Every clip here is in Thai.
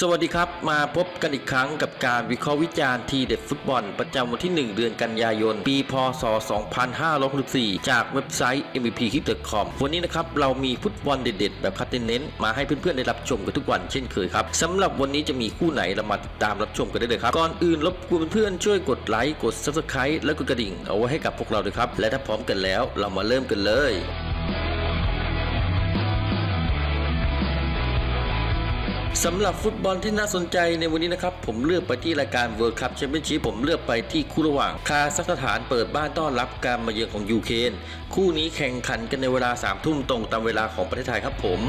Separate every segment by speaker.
Speaker 1: สวัสดีครับ มาพบกันอีกครั้งกับการวิเคราะห์วิจารณ์ทีเด็ดฟุตบอล ประจำวันที่ 1 เดือนกันยายน ปีพศ 2564 จากเว็บไซต์ mvpkick.com วันนี้นะครับ เรามีฟุตบอลเด็ด ๆ แบบคัดเน้นๆมาให้เพื่อนๆ ได้รับชมกันทุกวันเช่นเคยครับสำหรับวันนี้จะมีคู่ไหนเรามาติดตามรับชมกันได้เลยครับ ก่อนอื่นรบกวนเพื่อนๆช่วยกดไลค์กด subscribe และกดกระดิ่ง เอาไว้ให้กับพวกเราด้วยครับและถ้าพร้อมกันแล้วเรามาเริ่มกันเลย สำหรับฟุตบอลที่น่าสนใจในวันนี้นะครับ ผมเลือกไปที่รายการ World Cup Championship ผมเลือกไปที่คู่ระหว่าง คาซัคสถานเปิดบ้านต้อนรับการมาเยือนของยูเครนคู่นี้แข่งขันกันในเวลา3ทุ่มตรงตามเวลาของประเทศไทยครับผม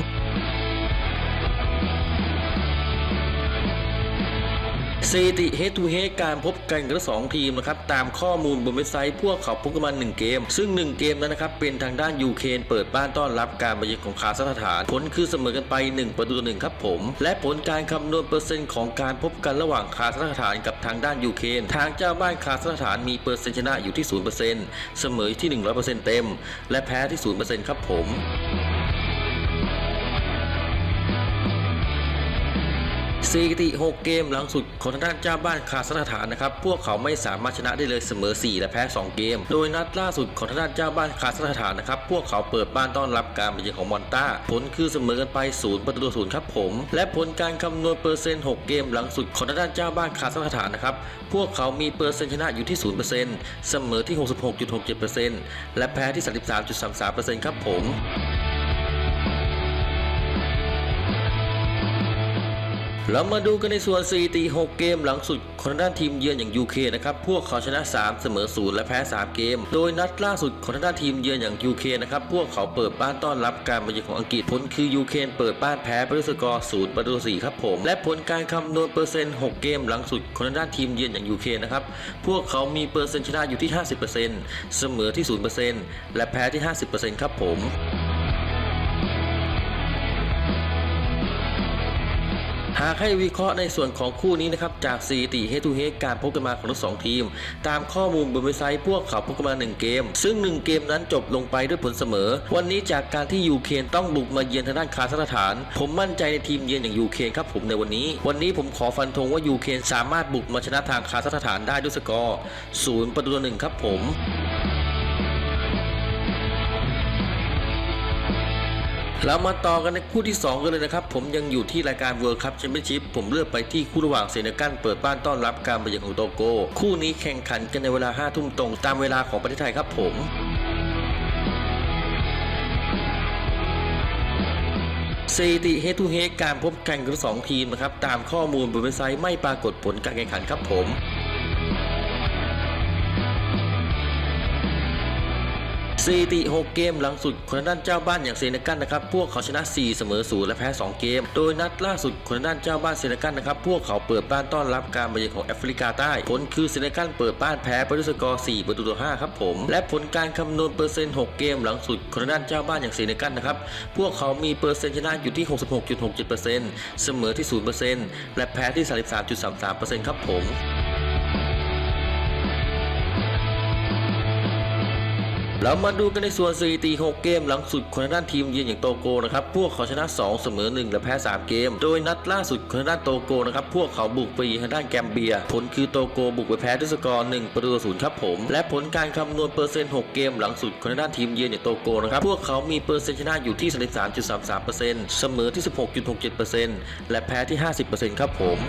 Speaker 1: สถิติเฮ d ทูเฮการพบกันกับทั้งสองทีมนะครับตามข้อมูลบนเว็บไซต์พวกเขาพบกันมา1เกม ซึ่ง 1 เกมนั้นนะครับเป็นทางด้านยูเครนเปิดบ้านต้อนรับการมาเยือนของคาซัคสถาน ผลคือเสมอกันไป 1 ประตูต่อหนึ่งครับผม และผลการคำนวณเปอร์เซ็นต์ของการพบกันระหว่างคาซัคสถานกับทางด้านยูเครนทางเจ้าบ้านคาซัคสถานมีเปอร์เซ็นต์ชนะอยู่ที่0%เสมออยู่ที่ 100%เต็ม และแพ้ที่0%ครับผม สถิติ6เกมหลังสุดของทางด้านเจ้าบ้านคาซัคสถานนะครับ พวกเขาไม่สามารถชนะได้เลยเสมอ 4 และแพ้ 2 เกม โดยนัดล่าสุดของทางด้านเจ้าบ้านคาซัคสถานนะครับ พวกเขาเปิดบ้านต้อนรับการมาเยือนของมอนตาผลคือเสมอกันไป0ประตูต่อศูนย์ครับผม และผลการคำนวณเปอร์เซ็นต์ 6 เกมหลังสุดของทางด้านเจ้าบ้านคาซัคสถานนะครับ พวกเขามีเปอร์เซ็นต์ชนะอยู่ที่ 0%เสมอที่ 66.67%และแพ้ที่ 33.33%ครับผม เรามาดูกันในส่วนสถิติ6เกมหลังสุดของทางด้านทีมเยือนอย่างยูเคนะครับ พวกเขาชนะ 3 เสมอ 0 และแพ้ 3 เกม โดยนัดล่าสุดของทางด้านทีมเยือนอย่างยูเคนะครับ พวกเขาเปิดบ้านต้อนรับการมาเยือนของอังกฤษ ผลคือยูเคนเปิดบ้านแพ้ไปด้วยสกอร์ 0 ประตู 4 ครับผม และผลการคำนวณเปอร์เซ็นต์ 6 เกมหลังสุดของทางด้านทีมเยือนอย่างยูเครนนะครับ พวกเขามีเปอร์เซ็นต์ชนะอยู่ที่ 50%เสมอที่ 0%และแพ้ที่ 50%ครับผมากให้วิเคราะห์ในส่วนของคู่นี้นะครับจากสถิติเฮตูเฮการพบกันมาของทั้งสองทีม ตามข้อมูลบนเว็บไซต์พวกเขาพบกันมา 1 เกม ซึ่ง 1 เกมนั้นจบลงไปด้วยผลเสมอ วันนี้จากการที่ยูเครนต้องบุกมาเยือนทางด้านคาซัคสถาน ผมมั่นใจในทีมเยือนอย่างยูเครนครับผมในวันนี้ วันนี้ผมขอฟันธงว่ายูเครนสามารถบุกมาชนะทางคาซัคสถานได้ด้วยสกอร์0ประตูต่อหนึ่งครับผม เรามาต่อกันในคู่ที่ 2 กันเลยนะครับ ผมยังอยู่ที่รายการ World Cup Championship ผมเลือกไปที่คู่ระหว่างเซเนกัลเปิดบ้านต้อนรับการมาเยือนของโตโก คู่นี้แข่งขันกันในเวลา5ทุ่มตรง ตามเวลาของประเทศไทยครับผมสถิติ Head to Head การพบกันของทั้งสองทีมนะครับ ตามข้อมูลบนเว็บไซต์ไม่ปรากฏผลการแข่งขันครับผม สถิติ6เกมหลังสุดของทางด้านเจ้าบ้านอย่างเซเนกันนะครับพวกเขาชนะ 4 เสมอ0และแพ้ 2 เกม โดยนัดล่าสุดของทางด้านเจ้าบ้านเซเนกันนะครับพวกเขาเปิดบ้านต้อนรับการมาเยือนของแอฟริกาใต้ ผลคือเซเนกันเปิดบ้านแพ้ไปด้วยสกอร์4ประตูต่อ5ครับผม และผลการคำนวณเปอร์เซ็นต์ 6 เกมหลังสุดของทางด้านเจ้าบ้านอย่างเซเนกันนะครับพวกเขามีเปอร์เซ็นต์ชนะอยู่ที่ 66.67%เสมอที่ 0%และแพ้ที่ 33.33%ครับผม เรามาดูกันในส่วนสถิติ6เกมหลังสุดของทางด้านทีมเยือนอย่างโตโกนะครับพวกเขาชนะ 2 เสมอ 1 และแพ้ 3 เกม โดยนัดล่าสุดของทางด้านโตโกนะครับพวกเขาบุกไปทางด้านแกมเบีย ผลคือโตโกบุกไปแพ้ด้วยสกอร์1ประตูศูนย์ครับผม และผลการคำนวณเปอร์เซ็นต์ 6 เกมหลังสุดของทางด้านทีมเยือนอย่างโตโกนะครับพวกเขามีเปอร์เซ็นต์ชนะอยู่ที่ 33.33%เสมอที่ 16.67%และแพ้ที่ 50%ครับผม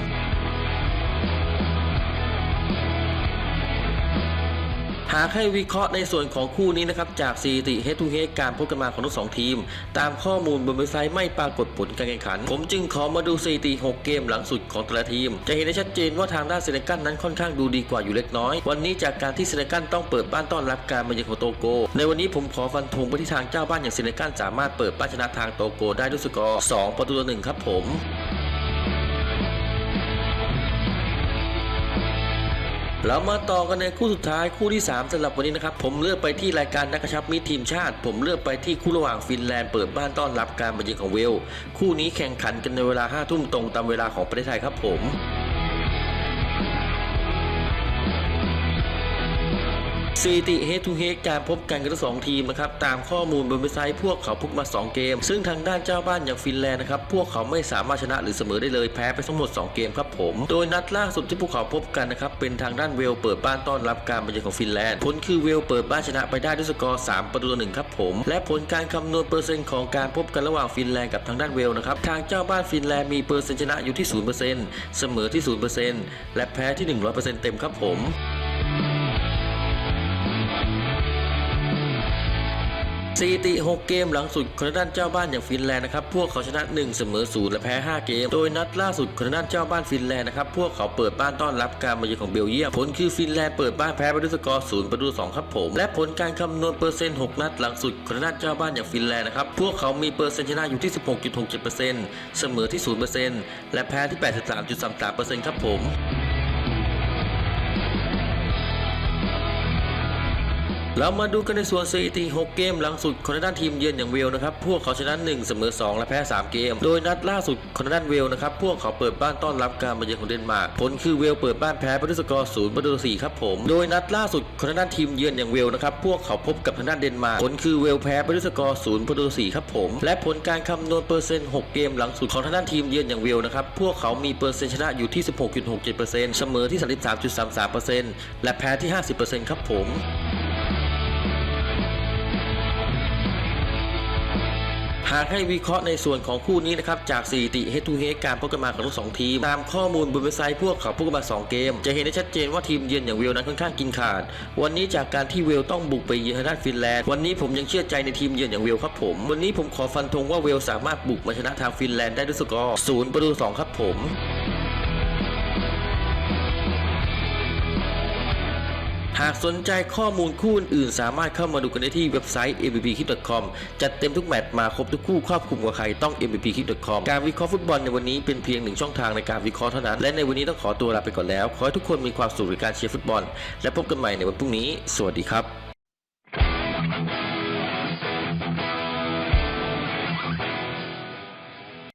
Speaker 1: หากให้วิเคราะห์ในส่วนของคู่นี้นะครับจากสถิติ Head to h e a การพบกันมาของทั้งสองทีม ตามข้อมูลบนเว็บไซต์ไม่ปรากฏผลการแข่งขัน ผมจึงขอมาดูสถิติ 6 เกมหลังสุดของแต่ละทีม จะเห็นได้ชัดเจนว่าทางด้านเซเนกัลนั้นค่อนข้างดูดีกว่าอยู่เล็กน้อย วันนี้จากการที่เซเนกัลต้องเปิดบ้านต้อนรับการมาเยือนของโตโก ในวันนี้ผมขอฟันธงไปที่ทางเจ้าบ้านอย่างเซเนกัลสามารถเปิดบ้านชนะทางโตโกได้ด้วยสกอร์ 2 ประตูต่อหนึ่งครับผม เรามาต่อกันในคู่สุดท้ายคู่ที่ 3สำหรับวันนี้นะครับ ผมเลือกไปที่รายการนักกระชับมิตรทีมชาติ ผมเลือกไปที่คู่ระหว่างฟินแลนด์เปิดบ้านต้อนรับการมาเยือนของเวล คู่นี้แข่งขันกันในเวลา5ทุ่มตรงตามเวลาของประเทศไทยครับผม สถิติ head to head การพบกันกันทั้งสองทีมนะครับตามข้อมูลบนเว็บไซต์พวกเขาพบมา 2 เกม ซึ่งทางด้านเจ้าบ้านอย่างฟินแลนด์นะครับพวกเขาไม่สามารถชนะหรือเสมอได้เลยแพ้ไปทั้งหมด 2 เกมครับผม โดยนัดล่าสุดที่พวกเขาพบกันนะครับเป็นทางด้านเวลเปิดบ้านต้อนรับการมาเยือนของฟินแลนด์ผลคือเวลเปิดบ้านชนะไปได้ด้วยสกอร์ 3 ประตูต่อหนึ่งครับผม และผลการคำนวณเปอร์เซ็นต์ของการพบกันระหว่างฟินแลนด์กับทางด้านเวลนะครับทางเจ้าบ้านฟินแลนด์มีเปอร์เซ็นต์ชนะอยู่ที่0%เสมอที่0%และแพ้ที่ 100%เต็มครับผม สถิติ 6 เกมหลังสุดคนด้านเจ้าบ้านอย่างฟินแลนด์นะครับ พวกเขาชนะ 1 เสมอ 0 และแพ้ 5 เกม โดยนัดล่าสุดคนด้านเจ้าบ้านฟินแลนด์นะครับ พวกเขาเปิดบ้านต้อนรับการมาเยือนของเบลเยียม ผลคือฟินแลนด์เปิดบ้านแพ้ไปด้วยสกอร์ 0 ประตูต่อ2ครับผม และผลการคำนวณเปอร์เซ็นต์ 6 นัดหลังสุดคนด้านเจ้าบ้านอย่างฟินแลนด์นะครับ พวกเขามีเปอร์เซ็นต์ชนะอยู่ที่ 16.67%เสมอที่ 0%และแพ้ที่ 83.33%ครับผม เรามาดูกันในส่วนสถิติ6เกมหลังสุดคนด้านทีมเยือนอย่างเวลนะครับ พวกเขาชนะ1เสมอ 2 และแพ้ 3 เกม โดยนัดล่าสุดคนด้านเวลนะครับ พวกเขาเปิดบ้านต้อนรับการมาเยือนของเดนมาร์ก ผลคือเวลเปิดบ้านแพ้ไปด้วยสกอร์0ประตูต่อ4ครับผม โดยนัดล่าสุดคนด้านทีมเยือนอย่างเวลนะครับ พวกเขาพบกับทางด้านเดนมาร์ก ผลคือเวลแพ้ไปด้วยสกอร์0ประตูต่อ4ครับผม และผลการคำนวณเปอร์เซ็นต์6เกมหลังสุดของทางด้านทีมเยือนอย่างเวลนะครับ พวกเขามีเปอร์เซ็นต์ชนะอยู่ที่ 16.67%เสมอที่ 33.33%และแพ้ที่ 50%ครับผม หากให้วิเคราะห์ในส่วนของคู่นี้นะครับจากสถิติ head to head การพบกันมาของทั้งสองทีม ตามข้อมูลบนเว็บไซต์พวกเขาพบกันมา 2 เกม จะเห็นได้ชัดเจนว่าทีมเยือนอย่างเวลนั้นค่อนข้างกินขาด วันนี้จากการที่เวลต้องบุกไปเยือนทางด้านฟินแลนด์ วันนี้ผมยังเชื่อใจในทีมเยือนอย่างเวลครับผม วันนี้ผมขอฟันธงว่าเวลสามารถบุกมาชนะทางฟินแลนด์ได้ด้วยสกอร์ศูนย์ประตูสองครับผม หากสนใจข้อมูลคู่อื่นสามารถเข้ามาดูกันได้ที่เว็บไซต์ mvpkip.com จัดเต็มทุกแมตช์มาครบทุกคู่ครอบคลุมกว่าใครต้อง mvpkip.com การวิเคราะห์ฟุตบอลในวันนี้เป็นเพียงหนึ่งช่องทางในการวิเคราะห์เท่านั้น และในวันนี้ต้องขอตัวลาไปก่อนแล้ว ขอให้ทุกคนมีความสุขในการเชียร์ฟุตบอล และพบกันใหม่ในวันพรุ่งนี้ สวัสดีครับ